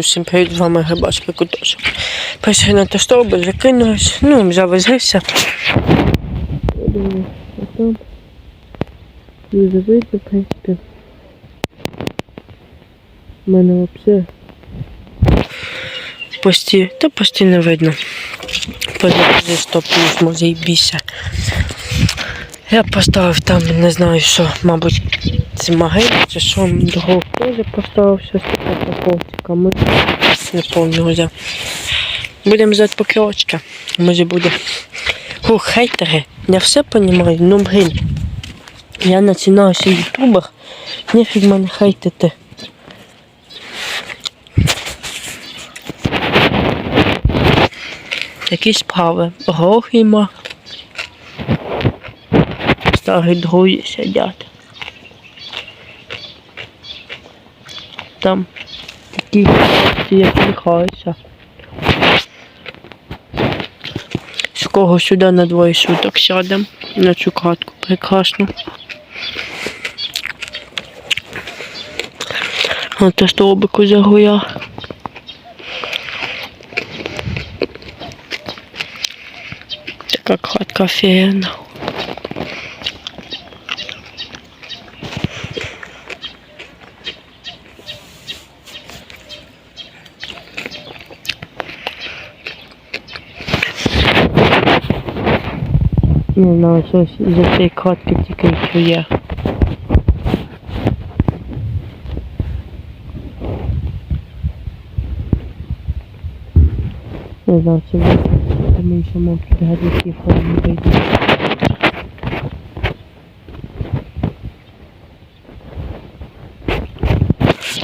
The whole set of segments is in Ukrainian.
Всім привіт, з вами Грибачка Кутошок. Прийшли на тестовби, закинулись, ну, а дуже видно, в принципі. У мене взагалі пості, та пості не видно. Позади стоп може і бійся. Я поставив там, не знаю що, мабуть, це магазин чи що, другого теж поставив щось таке упаковка. Ми не пам'ятаю вже. Будемо взяти покривочка. Може буде. Фу, хейтери. Я все розумію, ну блин. Я починався в ютубах. Нефіг мене хейтити. Такі справи. Грохіма. Старі друзі сидять. Там такі хлопці, як сміхаються. Ского сюди на двоє суток сядемо на цю катку. Прекрасно. Ото стовбику загуя. Така катка офігенна. Не знаю, щось за цієї катки тільки що є. Не знаю, чи ви тому що мов тут гадюки формі вийдуть.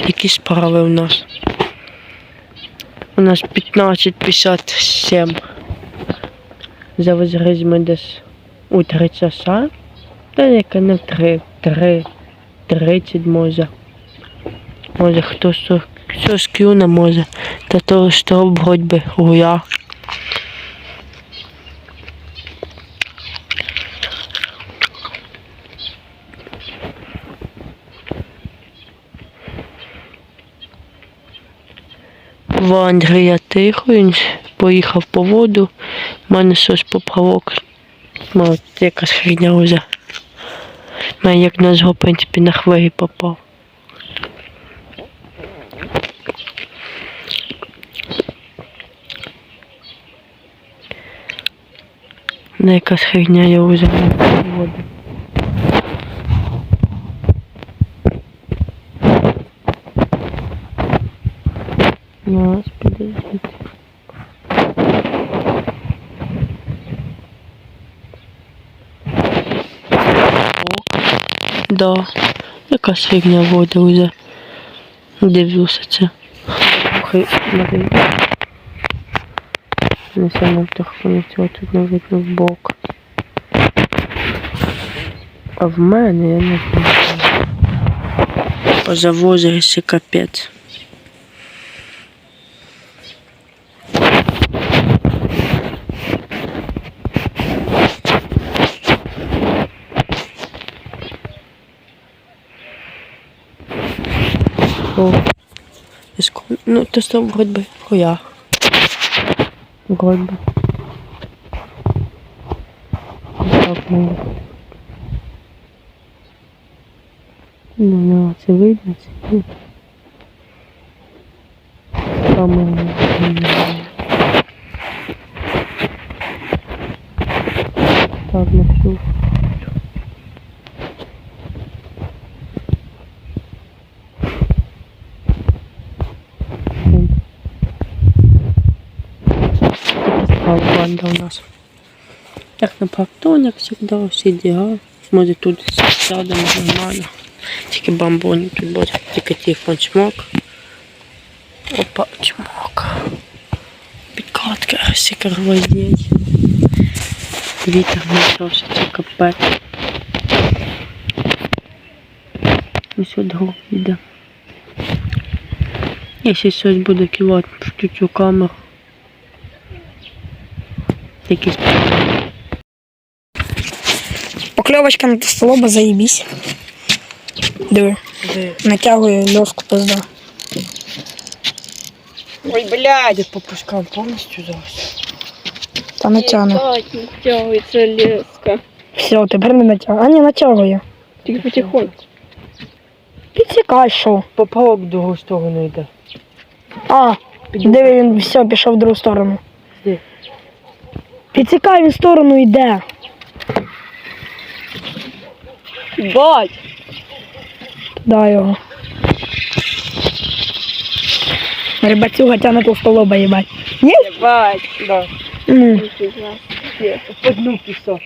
Які справи у нас? У нас 15.57. Завезли ми десь у 3 часа. Та яка не в 3, 3, 30 може. Може хто що, що скюне може. Та то що вроді би гуя. В Андрія тихо, він поїхав по воду. У мене щось поправок. Мав якась херня вже. Мене як на зго, в принципі, на хвилі попав. На якась херня я по воду. Нас підождіть. Да, якась фігня уже Дивлюся це. Не саме втихну цього тут не видно в бок. А в мене я не знаю. Позавозився капець. Иску... Ну, то что вроде бы хуя. Вроде бы. Так, ну. Ну, ну, це видно, це видно. Знаю. Так, на всю. Така банда у нас. Як на парктон, як завжди, всі діла. Може тут сядемо нормально. Тільки бамбони тут буде, тільки тихо чмок. Опа, чмок. Підкатка, всяка гвоздеть. Вітер знайшовся, це капець. І сюди йде. Якщо щось буде кивати в цю камеру. Якісь Покльовочка на тостолоба, заебись. Диви, натягує льоску пизда. Ой, блядь. Де попускав повністю зараз. Та натягне. Ебать, не втягується леска. Все, тепер не натягує. А, не натягує. Тільки потихоньку. Підсікай, що. Поплавок в другу сторону йде. А, диви, він все, пішов в другу сторону. Підсікай, він в сторону йде. Ебать. Дай його. Рибацюга тягне толстолоба, їбать. Є? Ебать. Да. Ну, себе. Пісок.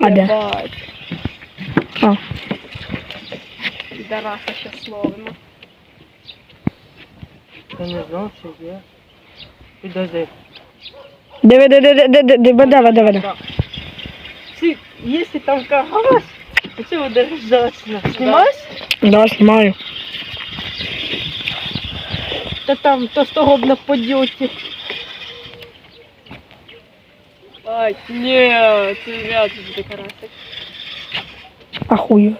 а де? Ебать. А. Пидораса сейчас ловимо. Я не знав, що є. Підожди. Диви, диви, диви, диви, диви, вода, вода, вода. Ты, если там карась, то це буде ржачно. Знімаєш? Да, снимаю. Та там то стогоб на подйоті. Ай, ні, це вряд ли буде карасик. Ахуєзно.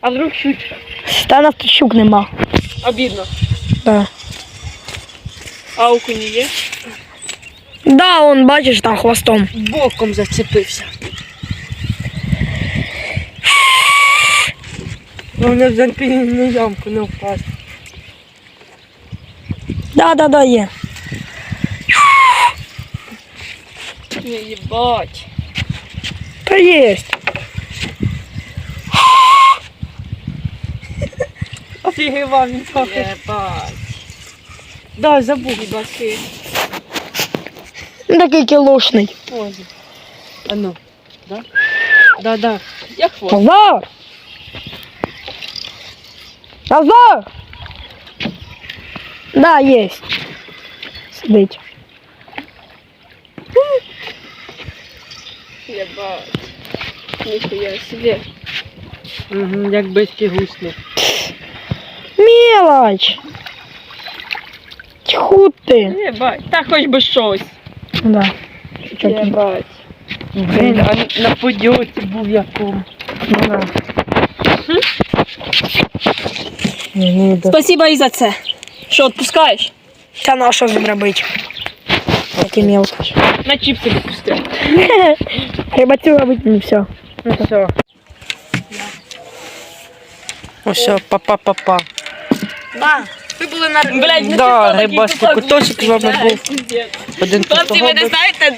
А вдруг щучка? Та щук нема. Обідно. Да. А окунь є? Да, он, бачиш, там хвостом. Боком зацепився. Головне в зампільну ямку не впасти. Да, да, да, є. Не, ебать. Та єсть. Офігівав він трохи. Ебать. Да, забув. Він такий кілошний. Ось. А ну. Да? Да, да. Я хвост. Назар! Назар! Да, есть. Сидить. Ебать. Нихуя себе. Угу, як биський гусник. Мелочь! Тьху ти. Ебать. Та хоч би щось. Да. Чуть-чуть. Ебать. Блін, а на подьоті був якому. Ну, да. Ні, ні, да. Спасибо і за це. Що, відпускаєш? Та на що з ним робити? Такий мелкий. На чіпси відпусти. Рибацю робити не все. Ну все. Ось, па-па-па-па. Да. Ви були на не Да, рибацький куточок з вами був. Один Хлопці, ви не знаєте,